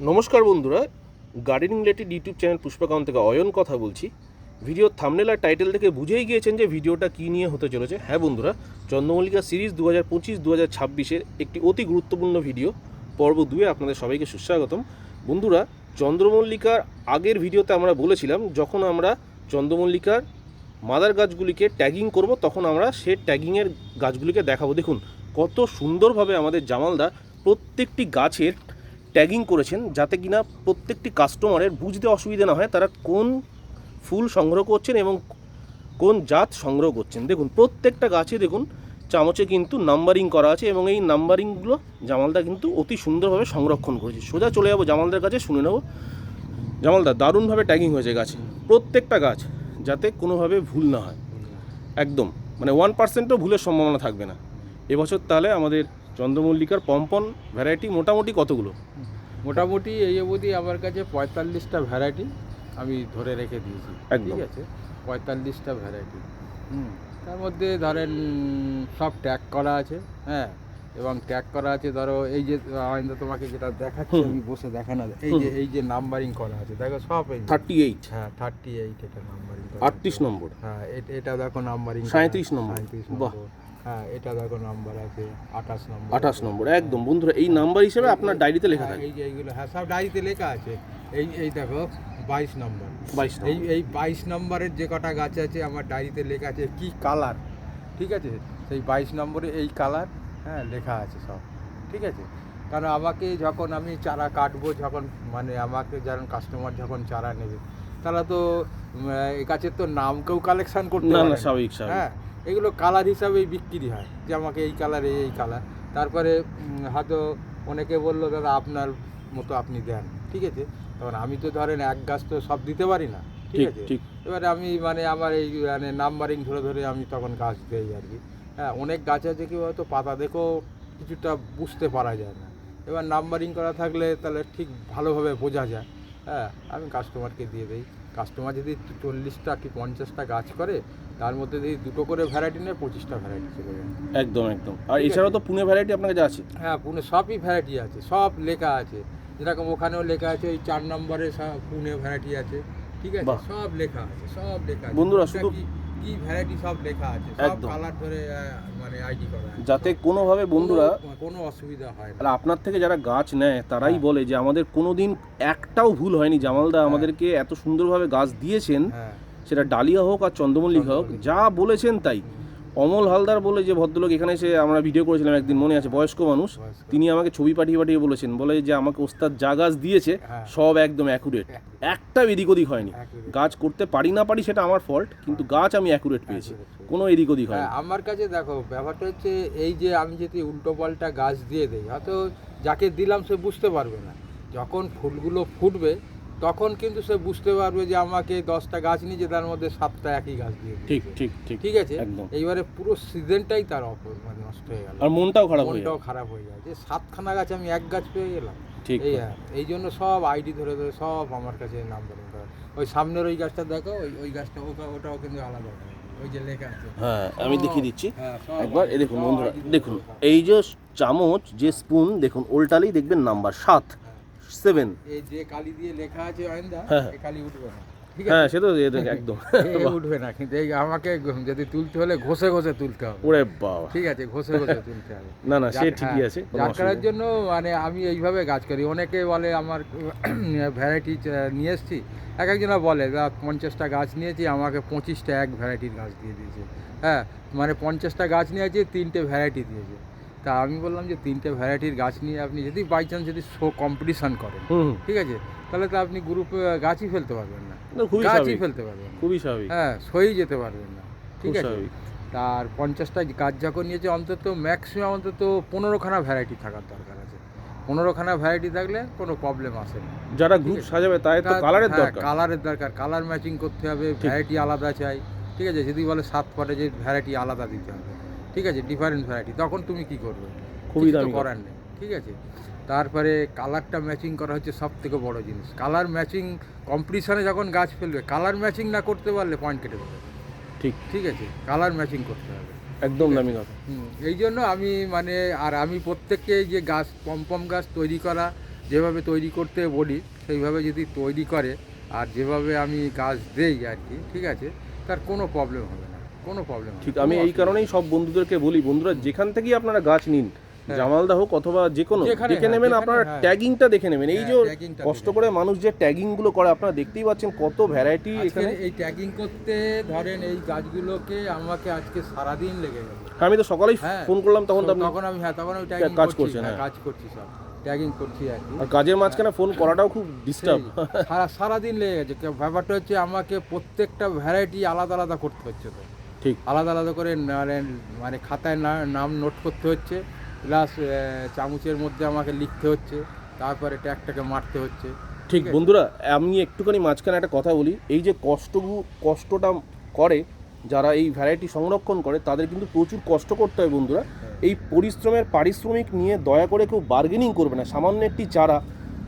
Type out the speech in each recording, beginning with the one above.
নমস্কার বন্ধুরা gardening related YouTube channel Pushpakanta থেকে অয়ন কথা বলছি। ভিডিওর থামনেল আর টাইটেল থেকে বুঝেই গিয়েছেন যে ভিডিওটা কী নিয়ে হতে চলেছে। হ্যাঁ বন্ধুরা, চন্দ্রমল্লিকা সিরিজ দু হাজার পঁচিশ দু হাজার ছাব্বিশের একটি অতি গুরুত্বপূর্ণ ভিডিও পর্ব দুয়ে আপনাদের সবাইকে সুস্বাগতম। বন্ধুরা, চন্দ্রমল্লিকার আগের ভিডিওতে আমরা বলেছিলাম, যখন আমরা চন্দ্রমল্লিকার মাদার গাছগুলিকে ট্যাগিং করব, তখন আমরা সে ট্যাগিংয়ের গাছগুলিকে দেখাবো। দেখুন, কত সুন্দরভাবে আমাদের জামালদা প্রত্যেকটি গাছের ট্যাগিং করেছেন যাতে কিনা প্রত্যেকটি কাস্টমারের বুঝতে অসুবিধা না হয় তারা কোন ফুল সংগ্রহ করছেন এবং কোন জাত সংগ্রহ করছেন। দেখুন, প্রত্যেকটা গাছে দেখুন, চামচে কিন্তু নাম্বারিং করা আছে এবং এই নাম্বারিংগুলো জামালদা কিন্তু অতি সুন্দরভাবে সংরক্ষণ করেছে। সোজা চলে যাব জামালদার কাছে, শুনে নেব। জামালদা, দারুণভাবে ট্যাগিং হয়েছে গাছে। প্রত্যেকটা গাছ যাতে কোনোভাবে ভুল না হয়। একদম মানে ওয়ান পার্সেন্টও ভুলের সম্ভাবনা থাকবে না। এবছর তাহলে আমাদের চন্দ্রমল্লিকার পম্পন ভ্যারাইটি মোটামুটি কতগুলো? মোটামুটি এই অবধি আমার কাছে পঁয়তাল্লিশটা ভ্যারাইটি আমি ধরে রেখে দিয়েছি। ঠিক আছে? পঁয়তাল্লিশটা ভ্যারাইটি হুম তার মধ্যে ধরেন সব ট্যাগ করা আছে হ্যাঁ? এবং ট্যাগ করা আছে ধরো এই যে আইন্দা তোমাকে যেটা দেখাচ্ছি আমি বসে দেখানো এই যে এই যে নাম্বারিং করা আছে দেখো সব এই থার্টি এইট হ্যাঁ থার্টি এইট এটা নাম্বারিং আটত্রিশ নম্বর। হ্যাঁ এটা দেখো নাম্বারিং 37 নম্বর। সাঁত্রিশ নম্বর। হ্যাঁ এটা দেখো নাম্বার আছে আঠাশ নম্বর আঠাশ নম্বর একদম। বন্ধুরা এই নাম্বার হিসেবে আপনার ডায়েরিতে লেখা হ্যাঁ, থাকে। এই যে এইগুলো হ্যাঁ সব ডায়েরিতে লেখা আছে। এই এই দেখো বাইশ নম্বর বাইশ এই এই বাইশ নম্বরের যে কটা গাছ আছে আমার ডায়েরিতে লেখা আছে কি কালার ঠিক আছে? সেই বাইশ নম্বরে এই কালার হ্যাঁ লেখা আছে সব। ঠিক আছে? কারণ আমাকে যখন আমি চারা কাটবো যখন মানে আমাকে যখন কাস্টমার যখন চারা নেবে তারা তো গাছের তো নাম কেউ কালেকশন করতে না স্বাভাবিক। হ্যাঁ এগুলো কালার হিসাবেই বিক্রি হয় যে আমাকে এই কালার এই কালার তারপরে হয়তো অনেকে বলল দাদা আপনার মতো আপনি দেন। ঠিক আছে? তখন আমি তো ধরেন এক গাছ তো সব দিতে পারি না ঠিক ঠিক আছে? এবারে আমি মানে আমার এই মানে নাম্বারিং ধরে ধরে আমি তখন গাছ দিই আর কি। হ্যাঁ অনেক গাছ আছে কি হয়তো পাতা দেখেও কিছুটা বুঝতে পারা যায় না। এবার নাম্বারিং করা থাকলে তাহলে ঠিক ভালোভাবে বোঝা যায়। হ্যাঁ আমি কাস্টমারকে দিয়ে দিই। কাস্টমার যদি চল্লিশটা কি পঞ্চাশটা গাছ করে তার মধ্যে যদি দুটো করে ভ্যারাইটি নেয় পঁচিশটা ভ্যারাইটি চলে যায়। একদম একদম। আর এছাড়াও তো পুনে ভ্যারাইটি আপনার কাছে আছে? হ্যাঁ পুনে সবই ভ্যারাইটি আছে সব লেখা আছে। যেরকম ওখানেও লেখা আছে ওই চার নম্বরে সব পুনে ভ্যারাইটি আছে ঠিক আছে? সব লেখা আছে সব লেখা আছে। বন্ধুরা, শুধু- কি- ভ্যারাইটি সব লেখা আছে? সব। কালার ধরে মানে আইডি করা যাতে কোনোভাবে বন্ধুরা কোনো- অসুবিধা হয় না। আপনার থেকে যারা গাছ নেয় তারাই হ্যাঁ। বলে যে আমাদের কোনো দিন একটাও ভুল হয়নি। জামালদা আমাদেরকে এত সুন্দরভাবে গাছ দিয়েছেন। হ্যাঁ। সেটা ডালিয়া হোক আর চন্দ্রমল্লিকা হোক যা বলেছেন তাই। অমল হালদার বলে যে ভদ্রলোক এখানে এসে আমরা ভিডিও করেছিলাম একদিন মনে আছে বয়স্ক মানুষ তিনি আমাকে ছবি পাঠিয়ে পাঠিয়ে বলেছেন বলে যে আমাকে ওস্তাদ যা গাছ দিয়েছে হ্যাঁ। সব একদম অ্যাকুরেট একটা এদিক ওদিক হয়নি। গাছ করতে পারি না পারি সেটা আমার ফল্ট কিন্তু গাছ আমি অ্যাকুরেট পেয়েছি। কোনো এদিক ওদিক হয় আমার কাছে দেখো ব্যাপারটা হচ্ছে এই যে আমি যদি উল্টো পাল্টা গাছ দিয়ে দিই হয়তো যাকে দিলাম সে বুঝতে পারবে না। যখন ফুলগুলো ফুটবে তখন কিন্তু সে বুঝতে পারবে যে আমাকে দশটা গাছ নিয়েছে তার মধ্যে সাতটা একই গাছ দিয়ে ঠিক ঠিক ঠিক। ঠিক আছে। এইবারে পুরো সিজনটাই তার অপর মানে নষ্ট হয়ে গেল। আর মনটাও খারাপ মনটাও খারাপ হয়ে যায় যে সাতখানা গাছ আমি এক গাছ পেয়ে গেলাম। ঠিক এই আর এই জন্য সব আইডি ধরে ধরে সব আমার কাছে নাম্বার ওই সামনের ওই গাছটা দেখো ওই ওই গাছটা ওটা- ওটাও কিন্তু আলাদা ওই যে লেখা আছে। হ্যাঁ আমি দেখিয়ে দিচ্ছি। হ্যাঁ, একবার এ দেখুন বন্ধুরা দেখুন এই যে চামচ যে স্পুন দেখুন ওল্টালেই দেখবেন নাম্বার সাত। সেভেন এই যে কালি দিয়ে লেখা আছে অয়েন্দা হ্যাঁ। এই কালি উঠবে না। হ্যাঁ সে তো একদম। উঠবে না কিন্তু এই আমাকে যদি তুলতে হলে ঘষে ঘষে তুলতে হবে। ওরে বাবা। ঠিক আছে ঘষে ঘষে তুলতে হবে। না না সে ঠিকই হ্যাঁ, আছে যার করার জন্য মানে আমি এইভাবে গাছ করি। অনেকে বলে আমার ভ্যারাইটি নিয়ে এসছি। এক একজনা বলে "দা, পঞ্চাশটা গাছ নিয়েছি আমাকে পঁচিশটা এক ভ্যারাইটির গাছ দিয়ে দিয়েছে। হ্যাঁ মানে পঞ্চাশটা গাছ নিয়েছি তিনটে ভ্যারাইটি দিয়েছে। তা আমি বললাম যে তিনটে ভ্যারাইটির গাছ নিয়ে আপনি যদি বাই চান্স যদি শো কম্পিটিশন করেন। ঠিক আছে? তাহলে তো আপনি গ্রুপে গাছই ফেলতে পারবেন না। গাছই ফেলতে পারবেন খুবই স্বাভাবিক। হ্যাঁ সই যেতে পারবেন না ঠিক আছে? তার পঞ্চাশটা গাছ যখন নিয়েছে অন্তত ম্যাক্সিমাম অন্তত পনেরোখানা ভ্যারাইটি থাকার দরকার আছে। পনেরোখানা ভ্যারাইটি থাকলে কোনো প্রবলেম আসে না। যারা গ্রুপ সাজাবে তাই তো কালারের হ্যাঁ, দরকার। কালারের দরকার। কালার ম্যাচিং করতে হবে ভ্যারাইটি আলাদা চাই ঠিক আছে? যদি বলে সাত ফটে যে ভ্যারাইটি আলাদা দিতে হবে। ঠিক আছে ডিফারেন্ট ভ্যারাইটি তখন তুমি কি করবে? খুবই দামি করার নেই ঠিক আছে? তারপরে কালারটা ম্যাচিং করা হচ্ছে সব থেকে বড় জিনিস। কালার ম্যাচিং কম্পিটিশনে যখন গাছ ফেলবে কালার ম্যাচিং না করতে পারলে পয়েন্ট কেটে দেবে ঠিক। ঠিক আছে? কালার ম্যাচিং করতে হবে। একদম দামি কথা। হুম, এই জন্য আমি মানে আর আমি প্রত্যেককে যে গাছ পম্পম গাছ তৈরি করা যেভাবে তৈরি করতে বলি সেইভাবে যদি তৈরি করে আর যেভাবে আমি গাছ দেই আর কি ঠিক আছে? তার কোনো প্রবলেম হবে না। কোনো প্রবলেম ঠিক আমি এই কারণেই সব বন্ধুদেরকে বলি বন্ধুরা যেখান থেকেই আপনারা গাছ নিন জামালদা হোক অথবা যে কোনো দেখে হ্যাঁ, নেবেন আপনারা হ্যাঁ। ট্যাগিংটা দেখে নেবেন। এই যে হ্যাঁ, টা কষ্ট করে মানুষ যে ট্যাগিংগুলো করে আপনারা দেখতেই পাচ্ছেন কত ভ্যারাইটি এখানে। এই ট্যাগিং করতে ধরেন এই গাছগুলোকে আমাকে আজকে সারাদিন লেগে গেল। আমি তো সকালেই হ্যাঁ। ফোন করলাম তখন তো তখন আমি হ্যাঁ তখন আমি ট্যাগিং কাজ করছেন, হ্যাঁ, হ্যাঁ। কাজ করছি সব ট্যাগিং করছি আর কি। আর কাজের মাঝখানে ফোন করাটাও খুব ডিস্টার্ব সেই, সারা সারাদিন লেগে গেছে। ব্যাপারটা হচ্ছে আমাকে প্রত্যেকটা ভ্যারাইটি আলাদা আলাদা করতে হচ্ছে তো। ঠিক। আলাদা আলাদা করে মানে মানে খাতায় নাম নোট করতে হচ্ছে প্লাস চামচের মধ্যে আমাকে লিখতে হচ্ছে তারপরে ট্যাগটাকে মারতে হচ্ছে। ঠিক বন্ধুরা আমি একটুখানি মাঝখানে একটা কথা বলি। এই যে কষ্ট কষ্টটা করে যারা এই ভ্যারাইটি সংরক্ষণ করে তাদের কিন্তু প্রচুর কষ্ট করতে হয় বন্ধুরা। এই পরিশ্রমের পারিশ্রমিক নিয়ে দয়া করে কেউ বার্গেনিং করবে না। সামান্য একটি চারা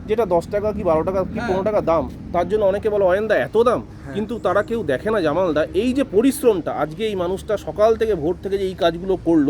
যেটা দশ টাকা কি বারো টাকা কি হ্যাঁ। পনেরো টাকা দাম তার জন্য অনেকে বলে অয়েন্দা এত দাম। হ্যাঁ। কিন্তু তারা কেউ দেখে না জামালদা এই যে পরিশ্রমটা আজকে এই মানুষটা সকাল থেকে ভোর থেকে যে এই কাজগুলো করল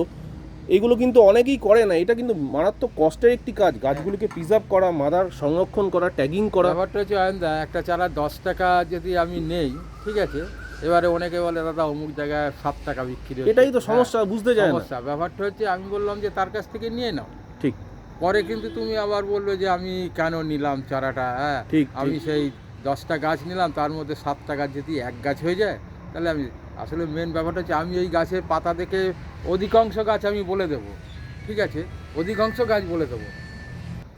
এগুলো কিন্তু অনেকেই করে না। এটা কিন্তু মারাত্মক কষ্টের একটি কাজ। গাছগুলিকে প্রিজার্ভ করা মাদার সংরক্ষণ করা ট্যাগিং করা। ব্যাপারটা হচ্ছে অয়নদা একটা চারা দশ টাকা যদি আমি নেই ঠিক আছে এবারে অনেকে বলে দাদা অমুক জায়গায় সাত টাকা বিক্রি। এটাই তো হ্যাঁ, সমস্যা বুঝতে যায় না। সমস্যা। ব্যাপারটা হচ্ছে আমি বললাম যে তার কাছ থেকে নিয়ে নাও। ঠিক। পরে কিন্তু তুমি আবার বলল যে আমি কেন নিলাম চারাটা হ্যাঁ? ঠিক, আমি সেই দশটা গাছ নিলাম তার মধ্যে সাতটা গাছ যদি এক গাছ হয়ে যায় তাহলে আমি আসলে মেন ব্যাপারটা হচ্ছে আমি এই গাছের পাতা দেখে অধিকাংশ গাছ আমি বলে দেবো ঠিক আছে? অধিকাংশ গাছ বলে দেবো।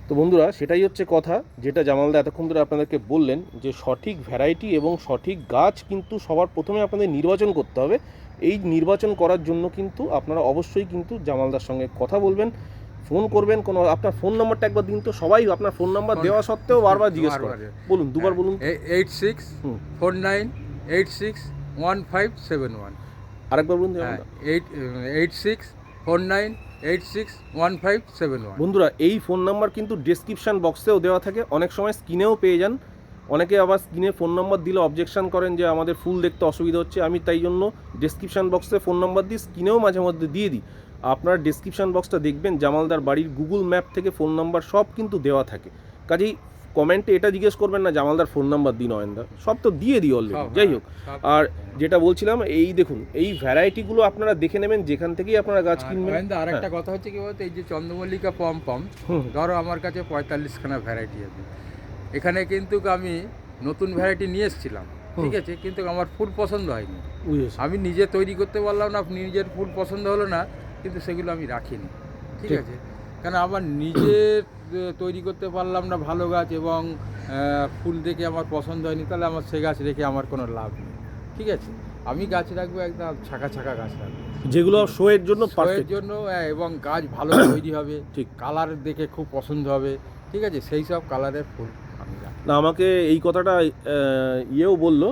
তো বন্ধুরা সেটাই হচ্ছে কথা যেটা জামালদা এতক্ষণ ধরে আপনাদেরকে বললেন যে সঠিক ভ্যারাইটি এবং সঠিক গাছ কিন্তু সবার প্রথমে আপনাদের নির্বাচন করতে হবে। এই নির্বাচন করার জন্য কিন্তু আপনারা অবশ্যই কিন্তু জামালদার সঙ্গে কথা বলবেন। ফোন করবেন কোনো আপনার ফোন নাম্বারটা একবার দিন তো সবাই আপনার ফোন নাম্বার দেওয়া সত্ত্বেও বারবার জিজ্ঞেস করে। বলুন দুবার বলুন। Eight six four nine eight six one five seven one. আরেকবার বলুন হ্যাঁ eight eight six four nine eight six one five seven one. বন্ধুরা এই ফোন নাম্বার কিন্তু ডেসক্রিপশন বক্সেও দেওয়া থাকে। অনেক সময় স্ক্রিনেও পেয়ে যান। অনেকে আবার স্ক্রিনে ফোন নাম্বার দিলে অবজেকশন করেন যে আমাদের ফুল দেখতে অসুবিধা হচ্ছে। আমি তাই জন্য ডেসক্রিপশন বক্সে ফোন নাম্বার দিই স্ক্রিনেও মাঝে মধ্যে দিয়ে দিই। আপনার ডেসক্রিপশন বক্সটা দেখবেন জামালদার বাড়ির গুগল ম্যাপ থেকে ফোন নাম্বার সব কিন্তু দেওয়া থাকে। কাজেই কমেন্টে এটা জিজ্ঞেস করবেন না জামালদার ফোন নাম্বার দিন অয়েন্দা। সব তো দিয়ে দিই অলরেডি যাই হোক। আর যেটা বলছিলাম এই দেখুন এই ভ্যারাইটিগুলো আপনারা দেখে নেবেন যেখান থেকেই আপনারা গাছ কিনবেন। আর একটা হ্যাঁ। কথা হচ্ছে কি বলতো এই যে চন্দ্রমল্লিকা পম পম ধরো আমার কাছে পঁয়তাল্লিশখানা ভ্যারাইটি আছে। এখানে কিন্তু আমি নতুন ভ্যারাইটি নিয়ে এসেছিলাম ঠিক আছে? কিন্তু আমার ফুল পছন্দ হয়নি। আমি নিজে তৈরি করতে পারলাম না নিজের ফুল পছন্দ হলো না। কিন্তু সেগুলো আমি রাখিনি। ঠিক। আছে? কারণ আমার নিজের তৈরি করতে পারলাম না ভালো গাছ এবং ফুল দেখে আমার পছন্দ হয়নি তাহলে আমার সে গাছ রেখে আমার কোনো লাভ নেই। ঠিক আছে? আমি গাছ রাখব একদম ছাকা ছাকা গাছ রাখব। যেগুলো শোয়ের জন্য পারফেক্ট জন্য এবং গাছ ভালো তৈরি হবে ঠিক। কালার দেখে খুব পছন্দ হবে ঠিক আছে? সেই সব কালারের ফুল আমি না আমাকে এই কথাটা ইয়েও বলল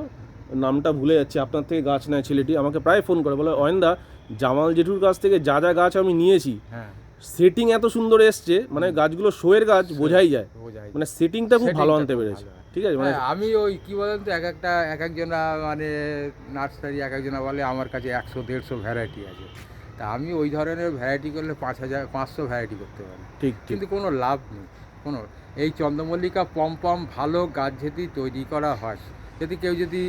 নামটা ভুলে যাচ্ছে আপনার থেকে গাছ নেয় ছেলেটি আমাকে প্রায় ফোন করে বলে অয়েন্দা জামাল জেঠুর কাছ থেকে যা যা গাছ আমি নিয়েছি হ্যাঁ। সেটিং এত সুন্দর এসছে মানে গাছগুলো শোয়ের গাছ বোঝাই যায়। মানে সেটিংটা খুব ভালো আনতে পেরেছে। ঠিক আছে মানে হ্যাঁ, আমি ওই কি বলেন তো এক একটা এক একজনা মানে নার্সারি এক একজনা বলে আমার কাছে একশো দেড়শো ভ্যারাইটি আছে। তা আমি ওই ধরনের ভ্যারাইটি করলে পাঁচ হাজার পাঁচশো ভ্যারাইটি করতে পারি। ঠিক ঠিক। কিন্তু কোনো লাভ নেই। কোনো এই চন্দ্রমল্লিকা পম পম ভালো গাছ যদি তৈরি করা হয় যদি কেউ যদি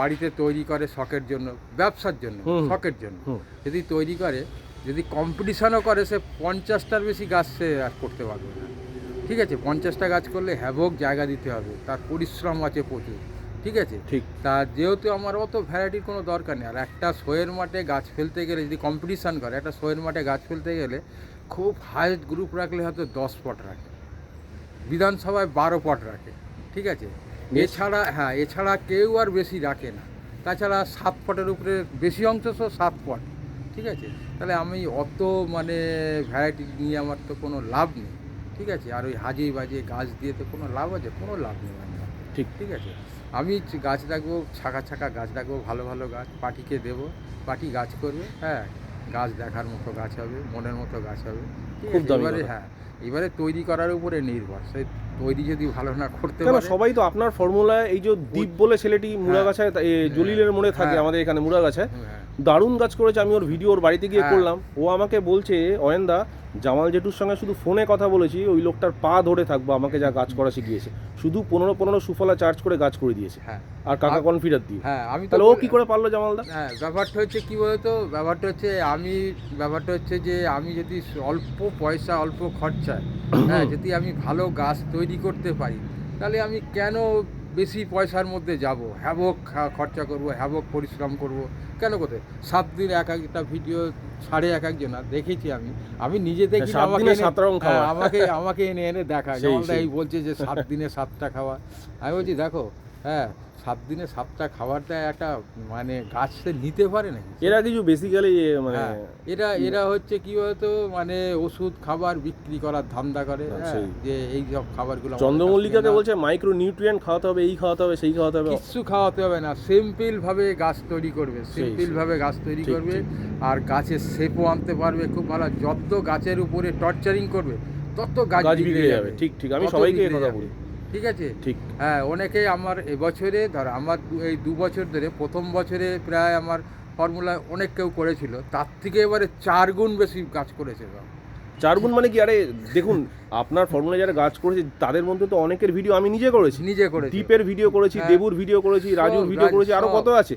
বাড়িতে তৈরি করে শখের জন্য ব্যবসার জন্য শখের জন্য যদি তৈরি করে যদি কম্পিটিশনও করে সে পঞ্চাশটার বেশি গাছ সে আর করতে পারবে না। ঠিক আছে পঞ্চাশটা গাছ করলে হ্যাভক জায়গা দিতে হবে তার পরিশ্রম আছে প্রচুর। ঠিক আছে? ঠিক। তা যেহেতু আমার অত ভ্যারাইটির কোনো দরকার নেই আর একটা শোয়ের মাঠে গাছ ফেলতে গেলে যদি কম্পিটিশান করে একটা শোয়ের মাঠে গাছ ফেলতে গেলে খুব হাইস্ট গ্রুপ রাখলে হয়তো দশ পট রাখে। বিধানসভায় বারো পট রাখে। ঠিক আছে? এছাড়া হ্যাঁ এছাড়া কেউ আর বেশি রাখে না। তাছাড়া সাত পটের উপরে বেশি অংশ সহ সাত পট ঠিক আছে? তাহলে আমি অত মানে ভ্যারাইটি নিয়ে আমার তো কোনো লাভ নেই ঠিক আছে? আর ওই হাজিয়ে বাজিয়ে গাছ দিয়ে তো কোনো লাভ আছে? কোনো লাভ নেই আমার। ঠিক। ঠিক আছে? আমি গাছ রাখব ছাকা ছাকা গাছ রাখব ভালো ভালো গাছ পাটিকে দেবো পাটি গাছ করবে হ্যাঁ গাছ দেখার মতো গাছ হবে মনের মতো গাছ হবে ঠিক খুব আছে? এবারে হ্যাঁ এবারে তৈরি করার উপরে নির্ভর সেই তৈরি যদি ভালো না করতে পারে সবাই তো আপনার ফর্মুলা এই যে দ্বীপ বলে ছেলেটি মুড়াগাছায় গাছে জলিলের মোড়ে থাকে হ্যাঁ। আমাদের এখানে মুড়াগাছায় হ্যাঁ দারুণ গাছ করেছে আমি ওর ভিডিও ওর বাড়িতে গিয়ে হ্যাঁ। করলাম। ও আমাকে বলছে অয়েন্দা জামাল জেঠুর সঙ্গে শুধু ফোনে কথা বলেছি ওই লোকটার পা ধরে থাকব আমাকে যা গাছ করা শিখিয়েছে। শুধু পনেরো পনেরো সুফলা চার্জ করে গাছ করে দিয়েছে। হ্যাঁ। আর কাকা কনফিডার দিয়ে। হ্যাঁ আমি তাহলে ও কি করে পারল জামালদা? হ্যাঁ ব্যাপারটা হচ্ছে কি বলতো? ব্যাপারটা হচ্ছে আমি ব্যাপারটা হচ্ছে যে আমি যদি অল্প পয়সা অল্প খরচায় হ্যাঁ যদি আমি ভালো গাছ তৈরি করতে পারি তাহলে আমি কেন বেশি পয়সার মধ্যে যাব? হ্যাবক খরচা করব হ্যাবক পরিশ্রম করব? কেন কোথায় সাত দিন এক একটা ভিডিও সাড়ে এক একজন আর দেখেছি আমি আমি নিজে দেখি আমাকে হ্যাঁ। আমাকে আমাকে এনে এনে দেখা সেই, যেমন সেই। এই বলছে যে সাত দিনে সাতটা খাওয়া আমি বলছি দেখো হ্যাঁ সাত দিনে সাতটা খাবারটা একটা মানে গাছ সে নিতে পারে না এরা কিছু বেসিক্যালি মানে এরা এরা হচ্ছে কি বলতো মানে ওষুধ খাবার বিক্রি করার ধান্দা করে হ্যাঁ, হ্যাঁ, যে এই সব খাবারগুলো চন্দ্রমল্লিকাকে বলছে মাইক্রো নিউট্রিয়েন্ট খাওয়াতে হবে এই খাওয়াতে হবে সেই খাওয়াতে হবে। কিছু খাওয়াতে হবে না সিম্পল ভাবে গাছ তৈরি করবে সিম্পল ভাবে গাছ তৈরি করবে আর গাছের শেপও আনতে পারবে খুব ভালো যত গাছের উপরে টর্চারিং করবে তত গাছ বিগড়ে যাবে। ঠিক ঠিক। আমি সবাইকে কথা বলি। ঠিক আছে? ঠিক। হ্যাঁ অনেকে আমার এবছরে ধর আমার এই দু বছর ধরে প্রথম বছরে প্রায় আমার ফর্মুলা অনেক কেউ করেছিল। তার থেকে এবারে চার গুণ বেশি গাছ করেছে চার গুণ মানে কি? আরে দেখুন আপনার ফর্মুলা যারা গাছ করেছে তাদের মধ্যে তো অনেকের ভিডিও আমি নিজে করেছি। নিজে করেছে। দীপের ভিডিও করেছি হ্যাঁ। দেবুর ভিডিও করেছি রাজুর ভিডিও করেছি আরও কত আছে?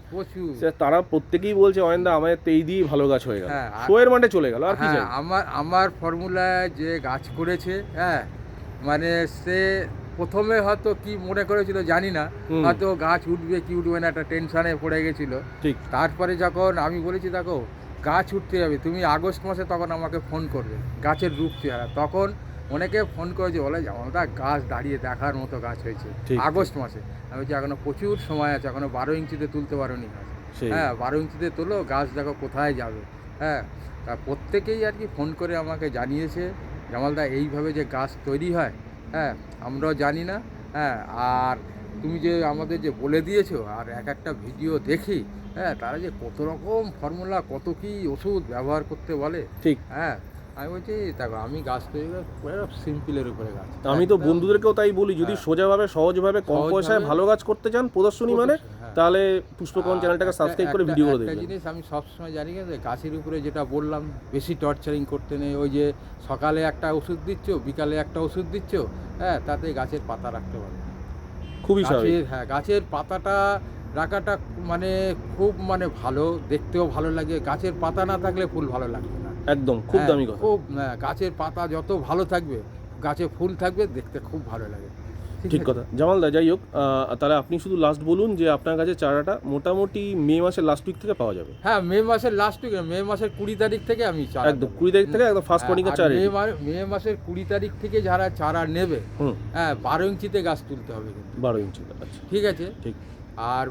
তারা প্রত্যেকেই বলছে অয়েন্দা আমাদের তো এই দিয়েই ভালো গাছ হয়ে গেল। হ্যাঁ, শোয়ের মাঠে চলে গেল আর কি হ্যাঁ আমার আমার ফর্মুলায় যে গাছ করেছে হ্যাঁ মানে সে প্রথমে হয়তো কি মনে করেছিল জানি না হয়তো গাছ উঠবে কি উঠবে না একটা টেনশনে পড়ে গেছিল। ঠিক। তারপরে যখন আমি বলেছি দেখো গাছ উঠতে যাবে তুমি আগস্ট মাসে তখন আমাকে ফোন করবে গাছের রূপ চেহারা। তখন অনেকে ফোন করেছে বলে জামালদা গাছ দাঁড়িয়ে দেখার মতো গাছ হয়েছে আগস্ট মাসে। আমি বলছি এখনও প্রচুর সময় আছে এখনও বারো ইঞ্চিতে তুলতে পারোনি গাছ। হ্যাঁ বারো ইঞ্চিতে তোলো গাছ দেখো কোথায় যাবে। হ্যাঁ তা প্রত্যেকেই আর কি ফোন করে আমাকে জানিয়েছে জামালদা এইভাবে যে গাছ তৈরি হয় হ্যাঁ আমরাও জানি না হ্যাঁ আর তুমি যে আমাদের যে বলে দিয়েছ আর এক একটা ভিডিও দেখি হ্যাঁ তারা যে কত রকম ফর্মুলা কত কি ওষুধ ব্যবহার করতে বলে ঠিক হ্যাঁ আমি বলছি দেখো আমি গাছ তৈরি সিম্পলের উপরে গাছ আমি তো বন্ধুদেরকেও তাই বলি যদি হ্যাঁ। সোজাভাবে সহজভাবে কম পয়সায় ভালো গাছ করতে চান প্রদর্শনী মানে হ্যাঁ। তাহলে পুষ্পকন চ্যানেলটাকে সাবস্ক্রাইব করে ভিডিওগুলো একটা দেখবেন। জিনিস আমি সবসময় জানি না যে গাছের উপরে যেটা বললাম বেশি টর্চারিং করতে নেই ওই যে সকালে একটা ওষুধ দিচ্ছ বিকালে একটা ওষুধ দিচ্ছ হ্যাঁ তাতে গাছের পাতা রাখতে পারবে। খুবই গাছের হ্যাঁ গাছের পাতাটা রাখাটা মানে খুব মানে ভালো দেখতেও ভালো লাগে গাছের পাতা না থাকলে ফুল ভালো লাগবে না। একদম খুব হ্যাঁ, দামি কথা। খুব হ্যাঁ, গাছের পাতা যত ভালো থাকবে গাছে ফুল থাকবে দেখতে খুব ভালো লাগে। ঠিক? কথা। জামালদা যাই হোক তাহলে আপনি শুধু লাস্ট বলুন যে আপনার কাছে চারাটা মোটামুটি মে মাসের লাস্ট উইক থেকে পাওয়া যাবে। হ্যাঁ মে মাসের লাস্ট উইক মে মাসের কুড়ি তারিখ থেকে আমি চারা একদম কুড়ি তারিখ থেকে একদম ফার্স্ট আর চারা মে মাসের কুড়ি তারিখ থেকে যারা চারা নেবে হ্যাঁ বারো ইঞ্চিতে গাছ তুলতে হবে কিন্তু। বারো ইঞ্চি আচ্ছা। ঠিক আছে? ঠিক। আর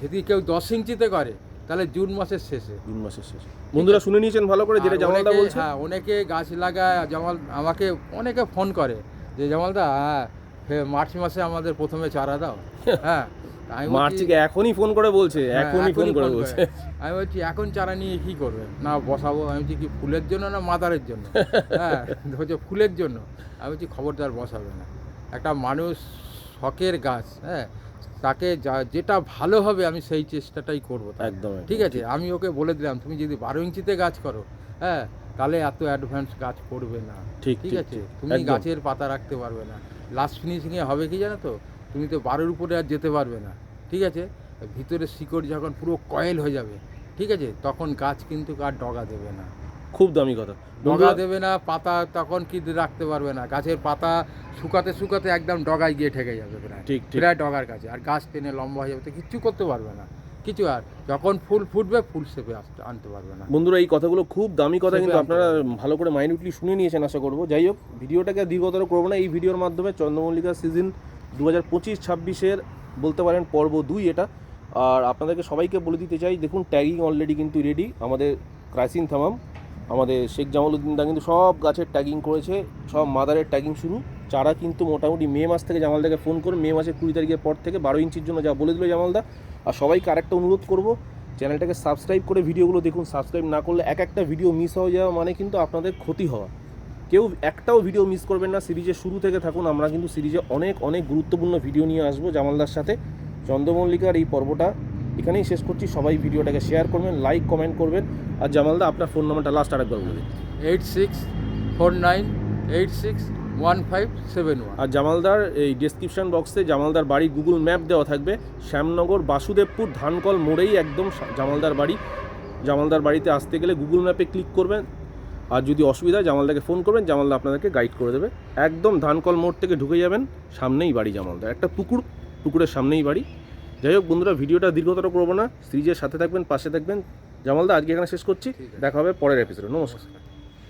যদি কেউ দশ ইঞ্চিতে করে তাহলে জুন মাসের শেষে। জুন মাসের শেষে। বন্ধুরা শুনে নিয়েছেন ভালো করে যেটা জামালদা বলছে। হ্যাঁ অনেকে গাছ লাগায় জামাল আমাকে অনেকে ফোন করে যে জামালদা হ্যাঁ মার্চ মাসে আমাদের প্রথমে চারা দাও। হ্যাঁ আমি মার্চ এখনই ফোন করে বলছে হ্যাঁ, এখনই ফোন করে বলছে। আমি বলছি এখন চারা নিয়ে কি করবে? না বসাবো? আমি বলছি কি ফুলের জন্য না মাদারের জন্য? হ্যাঁ হচ্ছে ফুলের জন্য। আমি বলছি খবরদার বসাবে না। একটা মানুষ শখের গাছ হ্যাঁ তাকে যা যেটা ভালো হবে আমি সেই চেষ্টাটাই করব একদম। ঠিক আছে? আমি ওকে বলে দিলাম তুমি যদি বারো ইঞ্চিতে গাছ করো হ্যাঁ তাহলে এত অ্যাডভান্স গাছ করবে না। ঠিক আছে? তুমি গাছের পাতা রাখতে পারবে না। লাস্ট ফিনিশিংয়ে হবে কি জানো তো? তুমি তো বারোর উপরে আর যেতে পারবে না ঠিক আছে? ভিতরে শিকড় যখন পুরো কয়েল হয়ে যাবে ঠিক আছে? তখন গাছ কিন্তু আর ডগা দেবে না। খুব দামি কথা। ডগা দেবে না পাতা তখন কি রাখতে পারবে না। গাছের পাতা শুকাতে শুকাতে একদম ডগায় গিয়ে ঠেকে যাবে প্রায়। ঠিক ঠিক। প্রায় ডগার কাছে। আর গাছ টেনে লম্বা হয়ে যাবে তো কিচ্ছু করতে পারবে না। কিছু আর যখন ফুল ফুটবে ফুল শেপে আসতে আনতে পারবে না। বন্ধুরা এই কথাগুলো খুব দামি কথা কিন্তু আপনারা ভালো করে মাইনিউটলি শুনে নিয়েছেন আশা করব। যাই হোক ভিডিওটাকে দীর্ঘতর করব না। এই ভিডিওর মাধ্যমে চন্দ্রমল্লিকা সিজন দু হাজার পঁচিশ ছাব্বিশের বলতে পারেন পর্ব দুই এটা। আর আপনাদেরকে সবাইকে বলে দিতে চাই দেখুন ট্যাগিং অলরেডি কিন্তু রেডি আমাদের ক্রাইসিন থামাম। আমাদের শেখ জামালউদ্দিন দা কিন্তু সব গাছের ট্যাগিং করেছে। সব মাদারের ট্যাগিং শুরু। চারা কিন্তু মোটামুটি মে মাস থেকে জামালদাকে ফোন করে মে মাসের কুড়ি তারিখের পর থেকে বারো ইঞ্চির জন্য যা বলে দিল জামালদা। আর সবাইকে আরেকটা অনুরোধ করব, চ্যানেলটাকে সাবস্ক্রাইব করে ভিডিওগুলো দেখুন। সাবস্ক্রাইব না করলে এক একটা ভিডিও মিস হয়ে যাওয়া মানে কিন্তু আপনাদের ক্ষতি হওয়া। কেউ একটাও ভিডিও মিস করবেন না। সিরিজের শুরু থেকে থাকুন, আমরা কিন্তু সিরিজে অনেক অনেক গুরুত্বপূর্ণ ভিডিও নিয়ে আসব জামালদার সাথে। চন্দ্রমল্লিকার এই পর্বটা এখানেই শেষ করছি। সবাই ভিডিওটাকে শেয়ার করবেন লাইক কমেন্ট করবেন। আর জামালদা, আপনার ফোন নাম্বারটা লাস্ট আরেকবার বলে দিন। Eight six four nine eight six one five seven one আর জামালদার এই ডেসক্রিপশন বক্সে জামালদার বাড়ি গুগল ম্যাপ দেওয়া থাকবে। শ্যামনগর বাসুদেবপুর ধানকল মোড়েই একদম জামালদার বাড়ি। জামালদার বাড়িতে আসতে গেলে গুগল ম্যাপে ক্লিক করবেন। আর যদি অসুবিধা হয় জামালদাকে ফোন করবেন। জামালদা আপনাদেরকে গাইড করে দেবে। একদম ধানকল মোড় থেকে ঢুকে যাবেন। সামনেই বাড়ি জামালদার। একটা পুকুর পুকুরের সামনেই বাড়ি। যাই হোক বন্ধুরা ভিডিওটা দীর্ঘতর করব না। সিরিজের সাথে থাকবেন পাশে থাকবেন। জামালদা আজকে এখানে শেষ করছি। দেখা হবে পরের এপিসোডে নমস্কার।